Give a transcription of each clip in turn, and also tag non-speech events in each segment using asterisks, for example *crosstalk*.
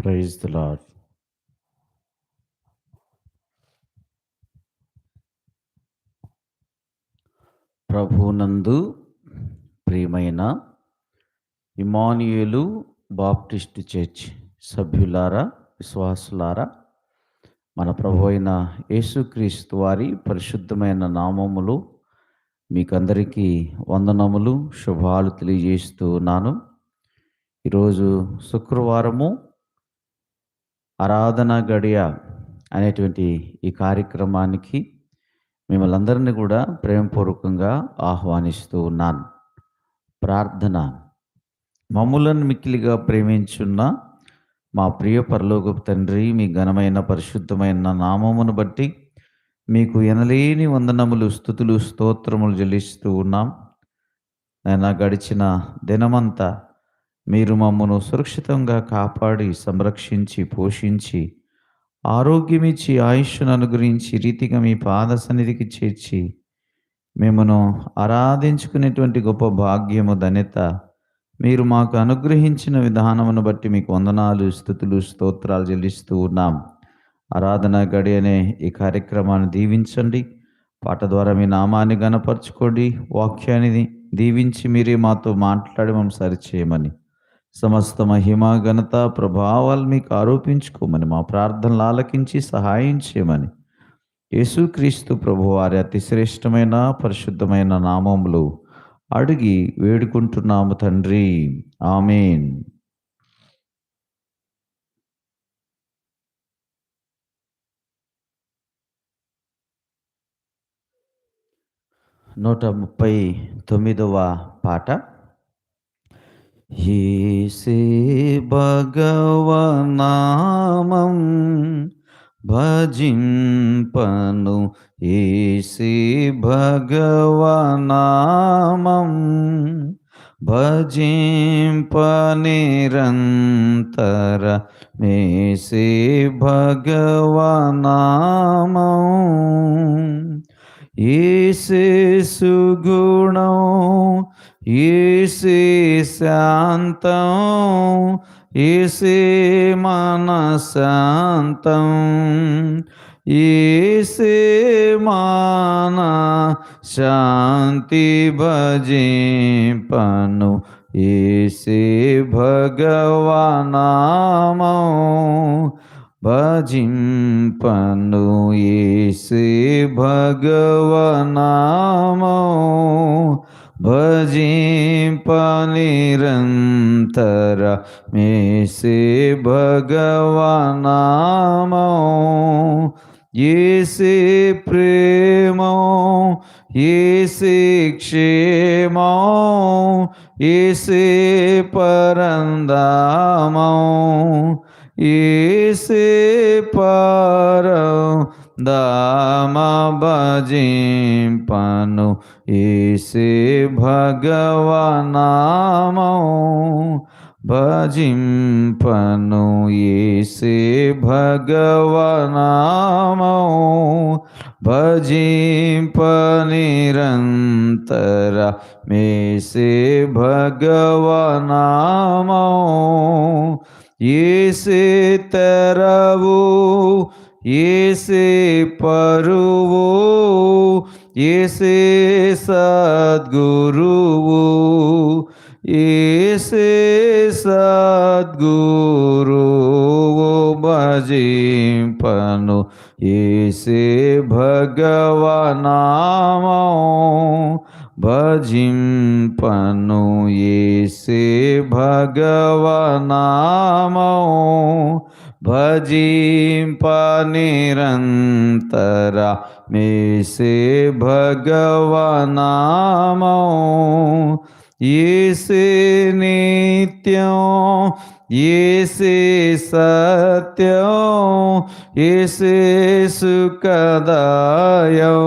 Praise the lord ప్రభునందు ప్రియమైన ఇమానియులు Baptist church సభ్యులారా విశ్వాసులారా మన ప్రభు అయిన యేసుక్రీస్తు వారి పరిశుద్ధమైన నామములు మీకందరికీ వందనములు శుభాలు తెలియజేస్తూ ఉన్నాను. ఈరోజు శుక్రవారము ఆరాధన గడియ అనేటువంటి ఈ కార్యక్రమానికి మిమ్మల్ని అందరినీ కూడా ప్రేమపూర్వకంగా ఆహ్వానిస్తూ ఉన్నాను. ప్రార్థన. మమ్ములను మిక్కిలిగా ప్రేమించున్న మా ప్రియ పరలోకపు తండ్రి మీ ఘనమైన పరిశుద్ధమైన నామమును బట్టి మీకు ఎనలేని వందనములు స్థుతులు స్తోత్రములు చెల్లిస్తూ ఉన్నాం. నేను గడిచిన దినమంతా మీరు మమ్మను సురక్షితంగా కాపాడి సంరక్షించి పోషించి ఆరోగ్యమిచ్చి ఆయుష్ను అనుగ్రహించి రీతిగా మీ పాద సన్నిధికి చేర్చి మిమ్మను ఆరాధించుకునేటువంటి గొప్ప భాగ్యము ధన్యత మీరు మాకు అనుగ్రహించిన విధానమును బట్టి మీకు వందనాలు స్థుతులు స్తోత్రాలు చెల్లిస్తూ ఉన్నాం. ఆరాధన గడి అనే ఈ కార్యక్రమాన్ని దీవించండి. పాట ద్వారా మీ నామాన్ని గనపరచుకోండి వాక్యాన్ని దీవించి మీరే మాతో మాట్లాడి మమ్మల్ని సరిచేయమని సమస్త మహిమ ఘనత ప్రభావాలు మీకు ఆరోపించుకోమని మా ప్రార్థనలు ఆలకించి సహాయం చేయమని. యేసుక్రీస్తు ప్రభు వారి అతి శ్రేష్టమైన పరిశుద్ధమైన నామములు అడిగి వేడుకుంటున్నాము తండ్రి. ఆమెన్. నూట ముప్పై తొమ్మిదవ పాట. ஈசே பகவநாமம் பஜிம்பனு ஈசே பகவநாமம் பஜிம்பனிரந்தர மேசே பகவநாமம் ஈசே சுகுணம் ईशे शांत ईशे मन शांत ईशे मान शांति भजे पनु ईशे भगवानाम भजिं पनु ईशे भगवान भजी भजीपनिरन्तर मे से भगवनामो ये से प्रेम ये से क्षेमो ये से परन्दामो ये से परौ दमा बजी पनु ईसे भगवनाम भजिं पनु ईसे भगवनाम भजिं पनिरन्तरा मे से भगवनाम ये से तरवो येसे सदगुरु येसे बजे येसे सद्गुरुवो भगवान भजीम पनो ये से भगवान भजीपनिरन्तरा मे से भगवनामो ये से नित्यों ये सत्यो ये सुखदायो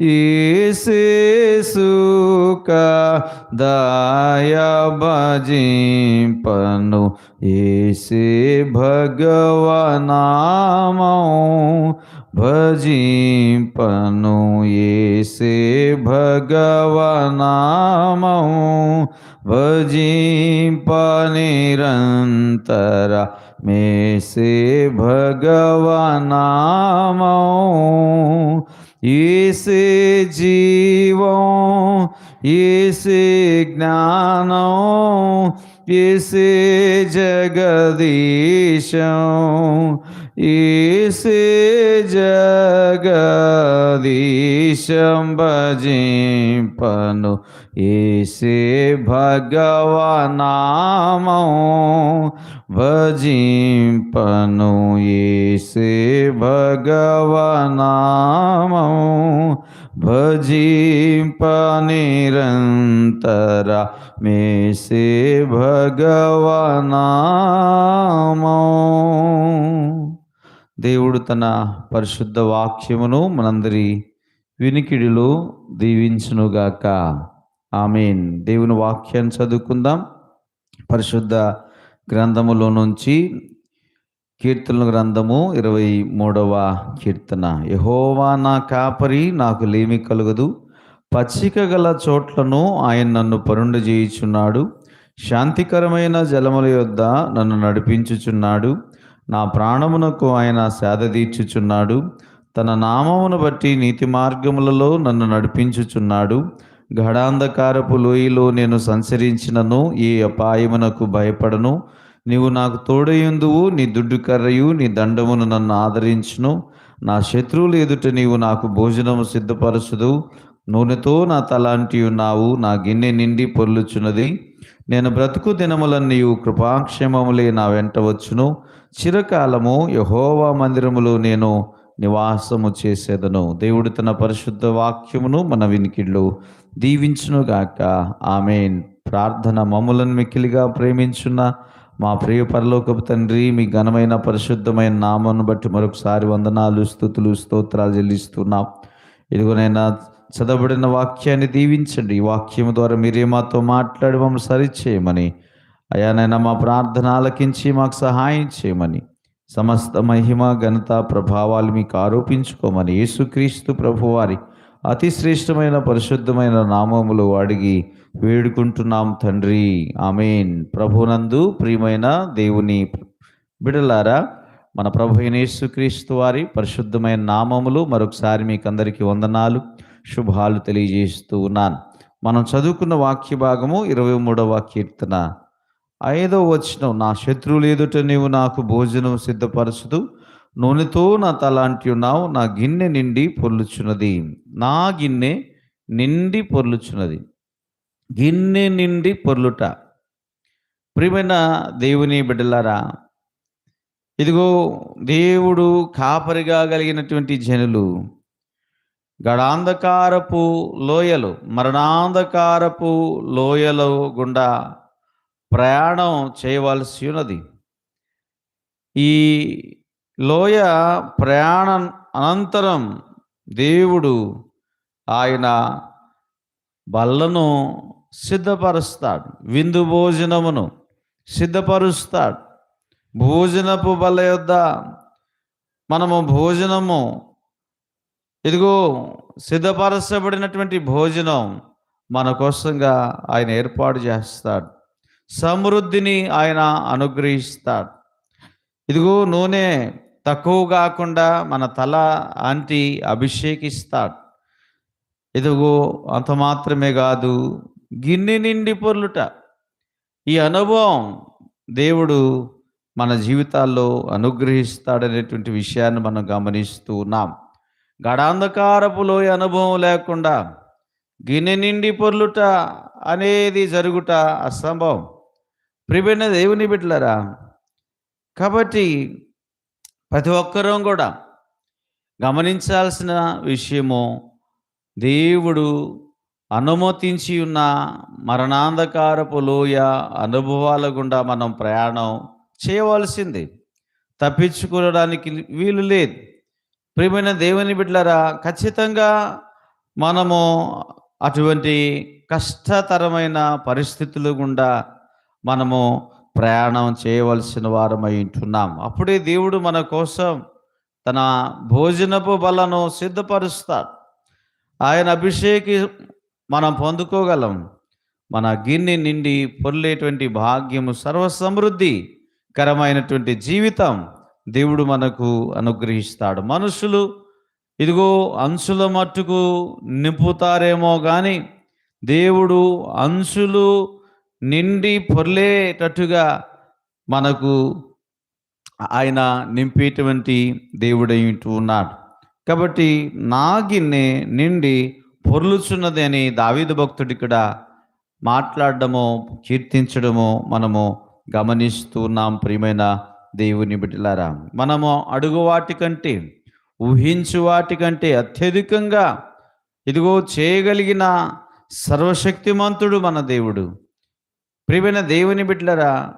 ये सुखदाय भजिपनु ये भगवनामो भजी पनु ये से भगवनाम भजी पनिरंतरा मे से भगवनामौ इस जीवों इस ज्ञानों इस जगदीशों इस जगदीशं भजिम्पनु इस भगवनामौ भजिम्पनु इस भगवनामौ భజింప నిరంతర మేసే భగవనామో దేవుడు తన పరిశుద్ధ వాక్యమును మనందరి వినికిడిలో దీవించునుగాక. ఆమెన్. దేవుని వాక్యాన్ని చదువుకుందాం. పరిశుద్ధ గ్రంథములో నుంచి కీర్తనల గ్రంథము ఇరవై మూడవ కీర్తన. యహోవా నా కాపరి నాకు లేమి కలుగదు. పచ్చిక గల చోట్లను ఆయన నన్ను పరుండు చేయుచున్నాడు. శాంతికరమైన జలముల యొద్ద నన్ను నడిపించుచున్నాడు. నా ప్రాణమునకు ఆయన సేద తీర్చుచున్నాడు. తన నామమును బట్టి నీతి మార్గములలో నన్ను నడిపించుచున్నాడు. గడాంధకారపు లోయలో నేను సంచరించినను ఏ అపాయమునకు భయపడను. నీవు నాకు తోడయుందువు నీ దుడ్డు కర్రయు నీ దండమును నన్ను ఆదరించును. నా శత్రువులు ఎదుట నీవు నాకు భోజనము సిద్ధపరచుదు నూనెతో నా తలాంటి ఉన్నావు నా గిన్నె నిండి పొర్లుచున్నది. నేను బ్రతుకు దినములన్నీ కృపాక్షేమములే నా వెంట వచ్చును. చిరకాలము యహోవా మందిరములో నేను నివాసము చేసేదను. దేవుడు తన పరిశుద్ధ వాక్యమును మన వినికిళ్ళు దీవించునుగాక. ఆమెన్. ప్రార్థన మమ్ములను మిక్కిలిగా ప్రేమించున్న మా ప్రియ పరలోకపు తండ్రి మీ ఘనమైన పరిశుద్ధమైన నామను బట్టి మరొకసారి వందనాలు స్థుతులు స్తోత్రాలు చెల్లిస్తున్నాం. ఇదిగోనైనా చదవబడిన వాక్యాన్ని దీవించండి. ఈ వాక్యం ద్వారా మీరే మాతో మాట్లాడి మమ్మల్ని సరిచేయమని. అయానైనా మా ప్రార్థన ఆలకించి మాకు సహాయం చేయమని. సమస్త మహిమ ఘనత ప్రభావాలు మీకు ఆరోపించుకోమని. యేసుక్రీస్తు ప్రభువారి అతి శ్రేష్టమైన పరిశుద్ధమైన నామములు అడిగి వేడుకుంటున్నాం తండ్రి. ఆమెన్. ప్రభునందు ప్రియమైన దేవుని బిడలారా మన ప్రభు యేసుక్రీస్తు వారి పరిశుద్ధమైన నామములు మరొకసారి మీకు అందరికీ వందనాలు శుభాలు తెలియజేస్తూ ఉన్నాను. మనం చదువుకున్న వాక్య భాగము ఇరవై మూడవ కీర్తన. ఐదో వచనం నా శత్రువులు ఎదుట నీవు నాకు భోజనం సిద్ధపరచుదు నూనెతో నా తలాంటి ఉన్నావు. నా గిన్నె నిండి పొర్లుచున్నది. నా గిన్నె నిండి పొర్లుచున్నది. గిన్నె నిండి పొర్లుట. ప్రియమైన దేవుని బిడ్డలారా ఇదిగో దేవుడు కాపరిగా కలిగినటువంటి జనులు గడాంధకారపు లోయలు మరణాంధకారపు లోయలు గుండా ప్రయాణం చేయవలసి ఉన్నది. ఈ లోయ ప్రయాణం అనంతరం దేవుడు ఆయన బల్లను సిద్ధపరుస్తాడు. విందు భోజనమును సిద్ధపరుస్తాడు. భోజనపు బల్ల యొద్ద మనము భోజనము ఇదిగో సిద్ధపరచబడినటువంటి భోజనం మన కోసంగా ఆయన ఏర్పాటు చేస్తాడు. సమృద్ధిని ఆయన అనుగ్రహిస్తాడు. ఇదిగో నూనె తక్కువ కాకుండా మన తల అంటి అభిషేకిస్తాడు. ఇదిగో అంత మాత్రమే కాదు గిన్నె నిండి పొర్లుట. ఈ అనుభవం దేవుడు మన జీవితాల్లో అనుగ్రహిస్తాడనేటువంటి విషయాన్ని మనం గమనిస్తూ ఉన్నాం. గడాంధకారపు లోయ అనుభవం లేకుండా గిన్నె నిండి పొర్లుట అనేది జరుగుట అసంభవం. ప్రిబిన దేవుని బిడ్డలరా కాబట్టి ప్రతి ఒక్కరూ కూడా గమనించాల్సిన విషయము దేవుడు అనుమతించి ఉన్న మరణాంధకారపు లోయ అనుభవాల గుండా మనం ప్రయాణం చేయవలసింది. తప్పించుకోవడానికి వీలు లేదు. ప్రియమైన దేవుని బిడ్డలారా ఖచ్చితంగా మనము అటువంటి కష్టతరమైన పరిస్థితులు గుండా మనము ప్రయాణం చేయవలసిన వారమై ఉంటున్నాం. అప్పుడే దేవుడు మన కోసం తన భోజనపు బలను సిద్ధపరుస్తాడు. ఆయన అభిషేకి మనం పొందుకోగలం. మన గిన్నె నిండి పొర్లేటువంటి భాగ్యము సర్వసమృద్ధి కరమైనటువంటి జీవితం దేవుడు మనకు అనుగ్రహిస్తాడు. మనుషులు ఇదిగో అంశుల మట్టుకు నింపుతారేమో కానీ దేవుడు అంశులు నిండి పొర్లేటట్టుగా మనకు ఆయన నింపేటువంటి దేవుడైంటూ ఉన్నాడు. కాబట్టి నా గిన్నె నిండి పొర్లుచున్నది అని దావీదు భక్తుడు ఇక్కడ మాట్లాడడము కీర్తించడము మనము గమనిస్తూ ఉన్నాం ప్రియమైన దేవుని బిడ్డలారా. మనము అడుగు వాటి కంటే ఊహించు వాటి కంటే అత్యధికంగా ఇదిగో చేయగలిగిన సర్వశక్తిమంతుడు మన దేవుడు. ప్రియమైన దేవుని బిడ్డలరా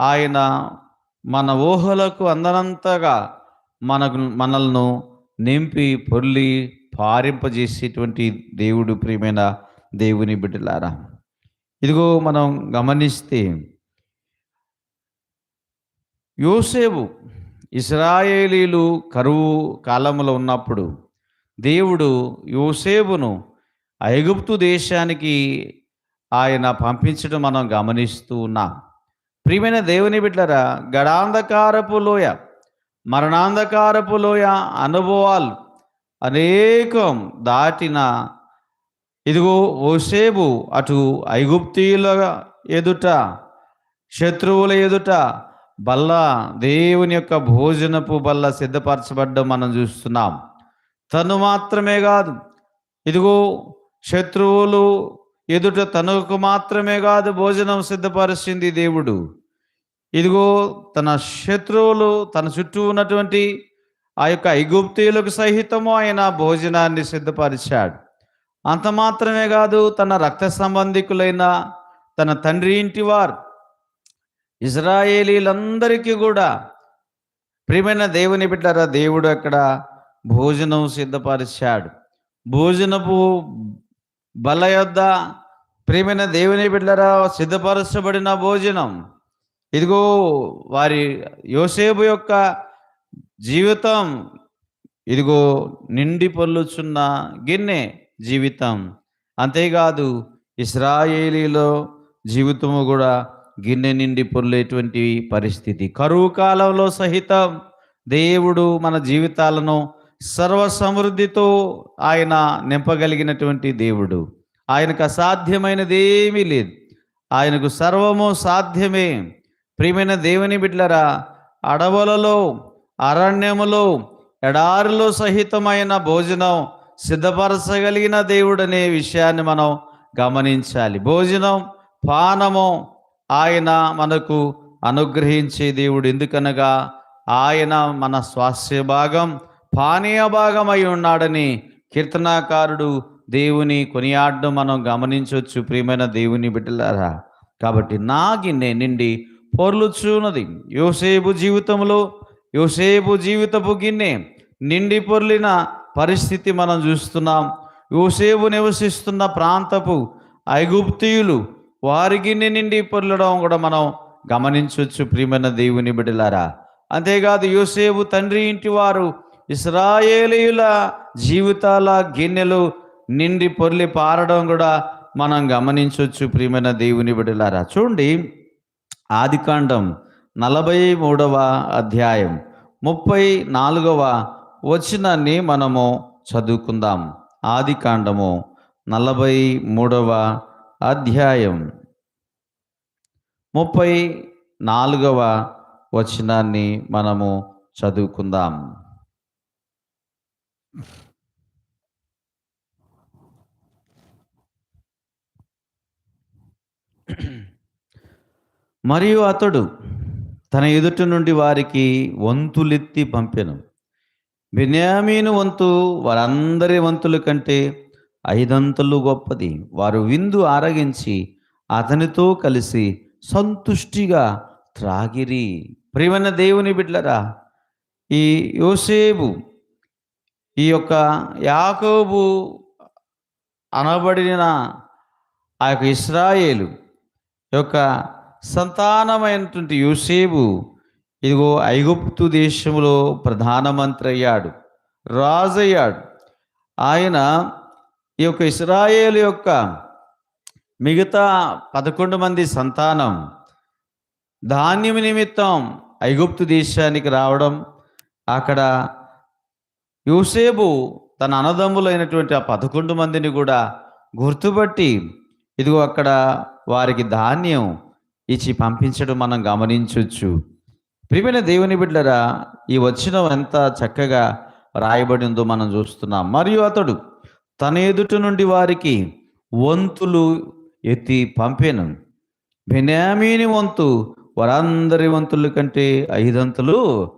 ఆయన మన ఊహలకు అందనంతగా మనకు మనల్ని నింపి పొర్లి పారింపజేసేటువంటి దేవుడు ప్రియమైన దేవుని బిడ్డలారా. ఇదిగో మనం గమనిస్తే యోసేపు ఇస్రాయేలీలు కరువు కాలంలో ఉన్నప్పుడు దేవుడు యోసేపును ఐగుప్తు దేశానికి ఆయన పంపించడం మనం గమనిస్తూ ఉన్నాం. ప్రియమైన దేవుని బిడ్డరా గడాంధకారపు లోయ మరణాంధకారపు లోయ అనుభవాలు అనేకం దాటిన ఇదిగో ఓసేబు అటు ఐగుప్తీయుల ఎదుట శత్రువుల ఎదుట బల్ల దేవుని యొక్క భోజనపు బల్ల సిద్ధపరచబడ్డం మనం చూస్తున్నాం. తను మాత్రమే కాదు ఇదిగో శత్రువులు ఎదుట తనకు మాత్రమే కాదు భోజనం సిద్ధపరిచింది దేవుడు. ఇదిగో తన శత్రువులు తన చుట్టూ ఉన్నటువంటి ఆ యొక్క ఐగుప్తీయులకు సహితము ఆయన భోజనాన్ని సిద్ధపరిచాడు. అంత మాత్రమే కాదు తన రక్త సంబంధికులైన తన తండ్రి ఇంటి వారు ఇజ్రాయేలీలందరికీ కూడా ప్రియమైన దేవుని బిడ్డరా దేవుడు అక్కడ భోజనం సిద్ధపరిచాడు. భోజనపు బల యొద్ద ప్రియమైన దేవుని బిడ్డరా సిద్ధపరచబడిన భోజనం. ఇదిగో వారి యోసేపు యొక్క జీవితం. ఇదిగో నిండి పొల్లుచున్న గిన్నె జీవితం. అంతేకాదు ఇస్రాయేలీలో జీవితము కూడా గిన్నె నిండి పొర్లేటువంటి పరిస్థితి. కరువు కాలంలో సహితం దేవుడు మన జీవితాలను సర్వ సమృద్ధితో ఆయన నింపగలిగినటువంటి దేవుడు. ఆయనకు అసాధ్యమైనది ఏమీ లేదు. ఆయనకు సర్వము సాధ్యమే. ప్రియమైన దేవుని బిడ్డలరా అడవులలో అరణ్యములో ఎడారిలో సహితమైన భోజనం సిద్ధపరచగలిగిన దేవుడనే విషయాన్ని మనం గమనించాలి. భోజనం పానము ఆయన మనకు అనుగ్రహించే దేవుడు. ఎందుకనగా ఆయన మన స్వాస్థ్య భాగం పానీయ భాగం అయి ఉన్నాడని కీర్తనాకారుడు దేవుని కొనియాడడం మనం గమనించవచ్చు. ప్రియమైన దేవుని బిడ్డలారా కాబట్టి నా గిన్నె నిండి పొర్లుచున్నది. యోసేపు జీవితంలో యోసేపు జీవితపు గిన్నె నిండి పొర్లిన పరిస్థితి మనం చూస్తున్నాం. యోసేపు నివసిస్తున్న ప్రాంతపు ఐగుప్తీయులు వారి గిన్నె నిండి పొర్లడం కూడా మనం గమనించవచ్చు ప్రియమైన దేవుని బిడ్డలారా. అంతేకాదు యోసేపు తండ్రి ఇంటి వారు ఇస్రాయేలీయుల జీవితాల గిన్నెలు నిండి పొర్లి పారడం కూడా మనం గమనించవచ్చు ప్రియమైన దేవుని బిడ్డలారా. చూడండి ఆదికాండం నలభై మూడవ అధ్యాయం. ముప్పై నాలుగవ వచనాన్ని మనము చదువుకుందాం. ఆదికాండము నలభై మూడవ అధ్యాయం. ముప్పై నాలుగవ వచనాన్ని మనము చదువుకుందాం. *clears throat* మరియు అతడు తన ఎదుట నుండి వారికి వంతులెత్తి పంపెను. బెన్యామీను వంతు వారందరి వంతుల కంటే ఐదంతలు గొప్పది. వారు విందు ఆరగించి అతనితో కలిసి సంతుష్టిగా త్రాగిరి. ప్రియమైన దేవుని బిడ్లరా ఈ యోసేపు ఈ యొక్క యాకోబు అనబడిన ఆ యొక్క ఇస్రాయేలు యొక్క సంతానమైనటువంటి యూసేబు ఇదిగో ఐగుప్తు దేశంలో ప్రధానమంత్రి అయ్యాడు రాజు అయ్యాడు ఆయన ఈ యొక్క ఇస్రాయేల్ యొక్క మిగతా పదకొండు మంది సంతానం ధాన్యం నిమిత్తం ఐగుప్తు దేశానికి రావడం అక్కడ యూసేబు తన అన్నదమ్ములైనటువంటి ఆ పదకొండు మందిని కూడా గుర్తుపట్టి ఇదిగో అక్కడ వారికి ధాన్యం ఇచ్చి పంపించడం మనం గమనించవచ్చు ప్రియమైన దేవుని బిడ్డరా ఈ వచ్చిన ఎంత చక్కగా రాయబడి ఉందో మనం చూస్తున్నాం. మరియు అతడు తన ఎదుటి నుండి వారికి వంతులు ఎత్తి పంపాను. బెనామీని వంతు వారందరి వంతుల కంటే ఐదంతులు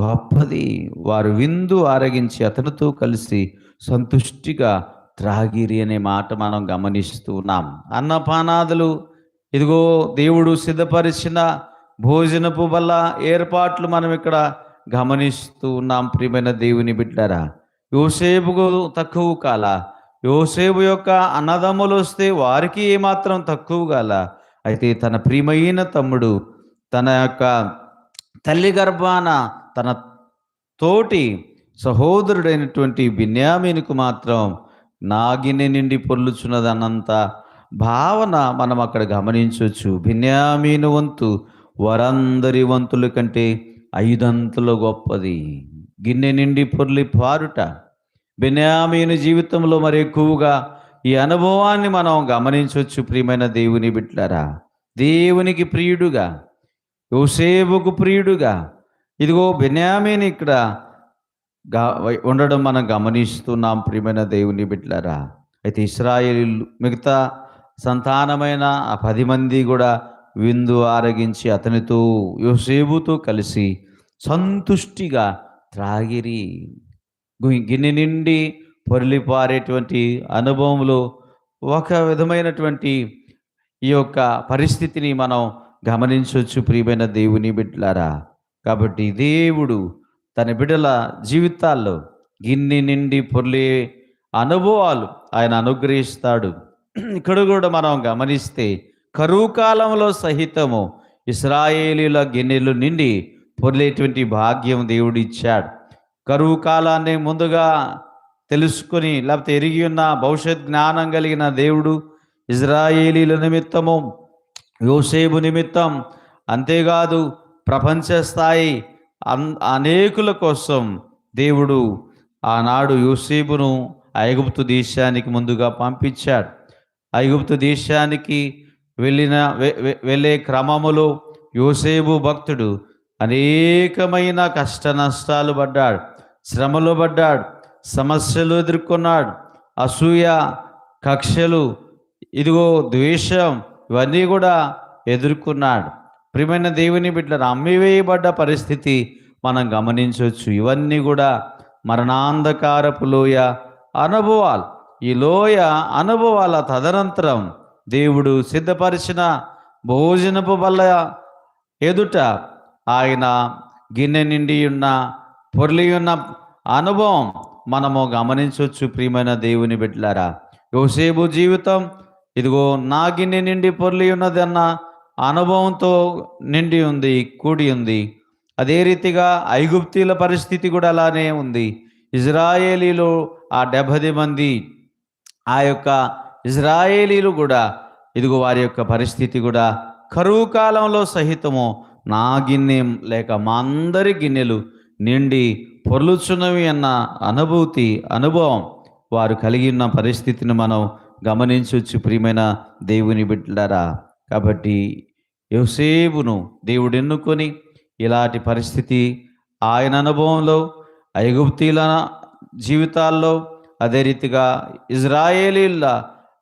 గొప్పది. వారు విందు ఆరగించి అతనితో కలిసి సంతుష్టిగా త్రాగిరి అనే మాట మనం గమనిస్తూ ఉన్నాం. అన్నపానాదులు ఇదిగో దేవుడు సిద్ధపరిచిన భోజనపు వల్ల ఏర్పాట్లు మనం ఇక్కడ గమనిస్తూ ఉన్నాం ప్రియమైన దేవుని బిడ్డారా. యోసేపుకు తక్కువ కాల. యోసేపు యొక్క అన్నదమ్ములు వస్తే వారికి ఏమాత్రం తక్కువ కాల. అయితే తన ప్రియమైన తమ్ముడు తన యొక్క తల్లి గర్భాన తన తోటి సహోదరుడైనటువంటి బిన్యామీనుకు మాత్రం నాగిని నిండి పొర్లుచున్నదనంతా భావన మనం అక్కడ గమనించవచ్చు. భిన్యామీను వంతు వరందరి వంతుల కంటే ఐదంతులు గొప్పది. గిన్నె నిండి పొర్లి పారుట. బెన్యామీను జీవితంలో మరి ఎక్కువగా ఈ అనుభవాన్ని మనం గమనించవచ్చు ప్రియమైన దేవుని బిడ్డలారా. దేవునికి ప్రియుడుగా యోసేపుకు ప్రియుడుగా. ఇదిగో బెన్యామీని ఇక్కడ ఉండడం మనం గమనిస్తున్నాం ప్రియమైన దేవుని బిడ్డలారా. అయితే ఇస్రాయేల్ మిగతా సంతానమైన ఆ పది మంది కూడా విందు ఆరగించి అతనితో యోసేబుతో కలిసి సంతుష్టిగా త్రాగిరి. గిన్నె నిండి పొరలిపారేటువంటి అనుభవంలో ఒక విధమైనటువంటి ఈ యొక్క పరిస్థితిని మనం గమనించవచ్చు ప్రియమైన దేవుని బిడ్డలారా. కాబట్టి దేవుడు తన బిడ్డల జీవితాల్లో గిన్నె నిండి పొర్లే అనుభవాలు ఆయన అనుగ్రహిస్తాడు. ఇక్కడ కూడా మనం గమనిస్తే కరువు కాలంలో సహితము ఇస్రాయేలీల గిన్నెలు నిండి పొర్లేటువంటి భాగ్యం దేవుడు ఇచ్చాడు. కరువు కాలాన్ని ముందుగా తెలుసుకొని లేకపోతే ఎరిగి ఉన్న భవిష్యత్ జ్ఞానం కలిగిన దేవుడు ఇజ్రాయేలీల నిమిత్తము యోసేపు నిమిత్తం అంతేకాదు ప్రపంచ స్థాయి అన్ అనేకుల కోసం దేవుడు ఆనాడు యోసేపును ఐగుప్తు దేశానికి ముందుగా పంపించాడు. ఐగుప్తు దేశానికి వెళ్ళిన వెళ్ళే క్రమములో యోసేబు భక్తుడు అనేకమైన కష్ట నష్టాలు పడ్డాడు శ్రమలు పడ్డాడు సమస్యలు ఎదుర్కొన్నాడు అసూయ కక్షలు ఇదిగో ద్వేషం ఇవన్నీ కూడా ఎదుర్కొన్నాడు. ప్రియమైన దేవుని బిడ్డలు అమ్మివేయబడ్డ పరిస్థితి మనం గమనించవచ్చు. ఇవన్నీ కూడా మరణాంధకారపు లోయ అనుభవాలు. ఈ లోయ అనుభవాల తదనంతరం దేవుడు సిద్ధపరిచిన భోజనపు వల్ల ఎదుట ఆయన గిన్నె నిండి ఉన్న పొర్లి ఉన్న అనుభవం మనము గమనించవచ్చు ప్రియమైన దేవుని బిడ్డలారా. యోసేపు జీవితం ఇదిగో నా గిన్నె నిండి పొర్లి ఉన్నదన్న అనుభవంతో నిండి ఉంది కూడి ఉంది. అదే రీతిగా ఐగుప్తీల పరిస్థితి కూడా అలానే ఉంది. ఇజ్రాయేలీలో ఆ డెబ్బది మంది ఆ యొక్క ఇజ్రాయేలీలు కూడా ఇదిగో వారి యొక్క పరిస్థితి కూడా కరువు కాలంలో సహితము నా గిన్నె లేక మా అందరి గిన్నెలు నిండి పొర్లుచున్నవి అన్న అనుభూతి అనుభవం వారు కలిగి ఉన్న పరిస్థితిని మనం గమనించవచ్చు ప్రియమైన దేవుని బిడ్డలారా. కాబట్టి యోసేపును దేవుడు ఎన్నుకొని ఇలాంటి పరిస్థితి ఆయన అనుభవంలో ఐగుప్తీల జీవితాల్లో అదే రీతిగా ఇజ్రాయేలీల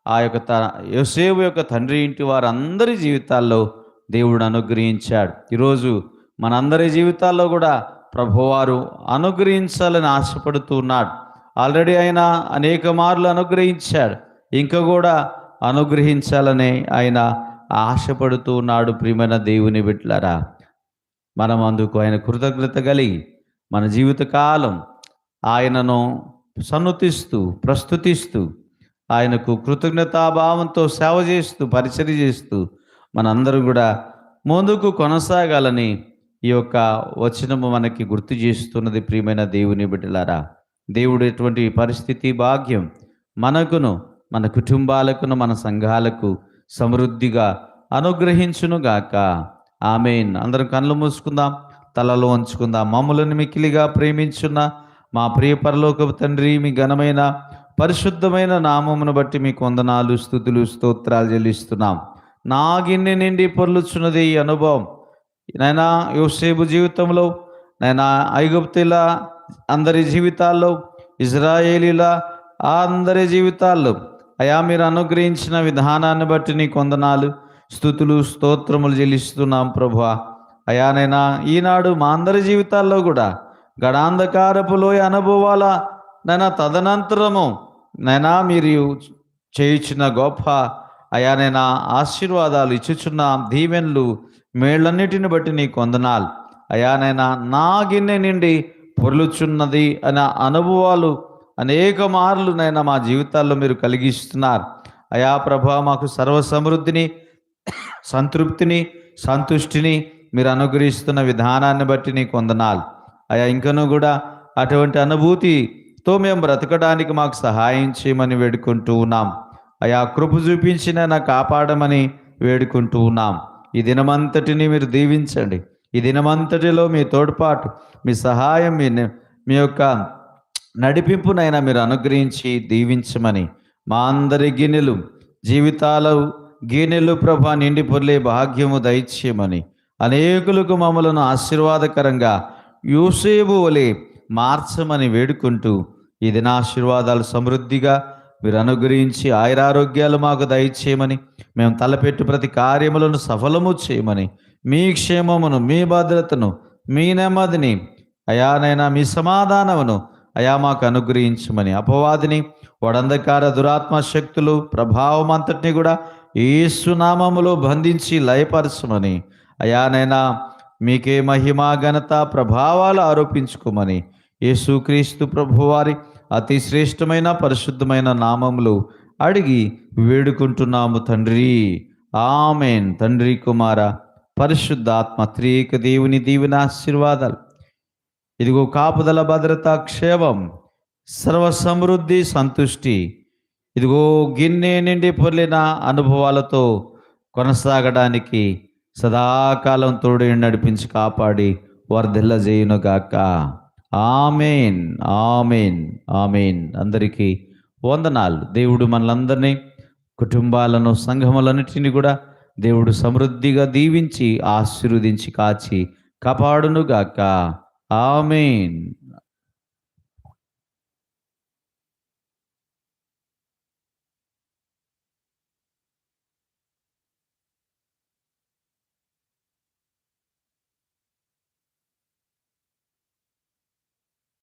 ఆ యొక్క త యోసేపు యొక్క తండ్రి ఇంటి వారందరి జీవితాల్లో దేవుడు అనుగ్రహించాడు. ఈరోజు మనందరి జీవితాల్లో కూడా ప్రభువారు అనుగ్రహించాలని ఆశపడుతున్నాడు ఆల్రెడీ ఆయన అనేక మార్లు అనుగ్రహించాడు. ఇంకా కూడా అనుగ్రహించాలని ఆయన ఆశపడుతూ ఉన్నాడు. ప్రియమైన దేవుని బిడ్డలారా మనం అందుకు ఆయన కృతజ్ఞత కలిగి మన జీవితకాలం ఆయనను సన్నుతిస్తూ ప్రస్తుతిస్తూ ఆయనకు కృతజ్ఞతాభావంతో సేవ చేస్తూ పరిచయం చేస్తూ మనందరూ కూడా ముందుకు కొనసాగాలని ఈ యొక్క వచనము మనకి గుర్తు చేస్తున్నది ప్రియమైన దేవుని బిడ్డలారా. దేవుడు ఎటువంటి పరిస్థితి భాగ్యం మనకును మన కుటుంబాలకును మన సంఘాలకు సమృద్ధిగా అనుగ్రహించునుగాక. ఆమెన్. అందరం కళ్ళు మూసుకుందాం తలలో ఉంచుకుందాం మమ్మలను మిక్కిలిగా ప్రేమించున్న మా ప్రియ పరలోకపు తండ్రి మీ ఘనమైన పరిశుద్ధమైన నామమును బట్టి మీకు వందనాలు స్థుతులు స్తోత్రాలు చెల్లిస్తున్నాం. నా గిన్నె నిండి పొర్లుచున్నది ఈ అనుభవం. నైనా యోసేపు జీవితంలో నైనా ఐగుప్తుల అందరి జీవితాల్లో ఇజ్రాయేలీల అందరి జీవితాల్లో అయా మీరు అనుగ్రహించిన విధానాన్ని బట్టి నీ కొందనాలు స్థుతులు స్తోత్రములు చెల్లిస్తున్నాం ప్రభు అయానైనా ఈనాడు మా అందరి జీవితాల్లో కూడా గడాంధకారపు లోయ అనుభవాల నైనా తదనంతరము నైనా మీరు చేయించిన గొప్ప అయానైనా ఆశీర్వాదాలు ఇచ్చుచున్న దీవెన్లు మేళ్ళన్నిటిని బట్టి నీ కొందనాలు అయానైనా నా గిన్నె నిండి పొరులుచున్నది అనే అనుభవాలు అనేక మార్లు నైనా మా జీవితాల్లో మీరు కలిగిస్తున్నారు. అయా ప్రభా మాకు సర్వ సమృద్ధిని సంతృప్తిని సంతుష్టిని మీరు అనుగ్రహిస్తున్న విధానాన్ని బట్టి నీకు వందనాలు. అయా ఇంకనూ కూడా అటువంటి అనుభూతితో మేము బ్రతకడానికి మాకు సహాయం చేయమని వేడుకుంటూ ఉన్నాం. అయా కృప చూపించిన నా కాపాడమని వేడుకుంటూ ఉన్నాం. ఈ దినమంతటిని మీరు దీవించండి. ఈ దినమంతటిలో మీ తోడ్పాటు మీ సహాయం మీ మీ యొక్క నడిపింపునైనా మీరు అనుగ్రహించి దీవించమని మా అందరి గిన్నెలు జీవితాల గిన్నెలు ప్రభా నిండి పొర్లే భాగ్యము దయచేయమని అనేకులకు మమ్మలను ఆశీర్వాదకరంగా యూసేబు వలె మార్చమని వేడుకుంటూ ఈ దినాశీర్వాదాలు సమృద్ధిగా మీరు అనుగ్రహించి ఆయురారోగ్యాలు మాకు దయచేయమని మేము తలపెట్టు ప్రతి కార్యములను సఫలము చేయమని మీ క్షేమమును మీ భద్రతను మీ నెమ్మదిని అయానైనా మీ సమాధానమును అయా మాకు అనుగ్రహించమని అపవాదిని వడంధకార దురాత్మ శక్తులు ప్రభావం అంతటిని కూడా ఏసునామములో బంధించి లయపరచమని అయానైనా మీకే మహిమ ఘనత ప్రభావాలు ఆరోపించుకోమని యేసుక్రీస్తు ప్రభువారి అతి శ్రేష్టమైన పరిశుద్ధమైన నామములు అడిగి వేడుకుంటున్నాము తండ్రి. ఆమెన్. తండ్రి కుమార పరిశుద్ధాత్మ త్రియేక దేవుని దీవెన ఆశీర్వాదాలు. ఇదిగో కాపుదల భద్రత క్షేమం సర్వ సమృద్ధి సంతుష్టి. ఇదిగో గిన్నె నిండి పొర్లిన అనుభవాలతో కొనసాగడానికి సదాకాలం తోడు నడిపించి కాపాడి వర్ధిల్ల చేయునుగాక ఆమెన్ ఆమెన్ ఆమెన్. అందరికీ వందనాలు. దేవుడు మనలందరినీ కుటుంబాలను సంఘములన్నిటిని కూడా దేవుడు సమృద్ధిగా దీవించి ఆశీర్వదించి కాచి కాపాడునుగాక. ఆమెన్.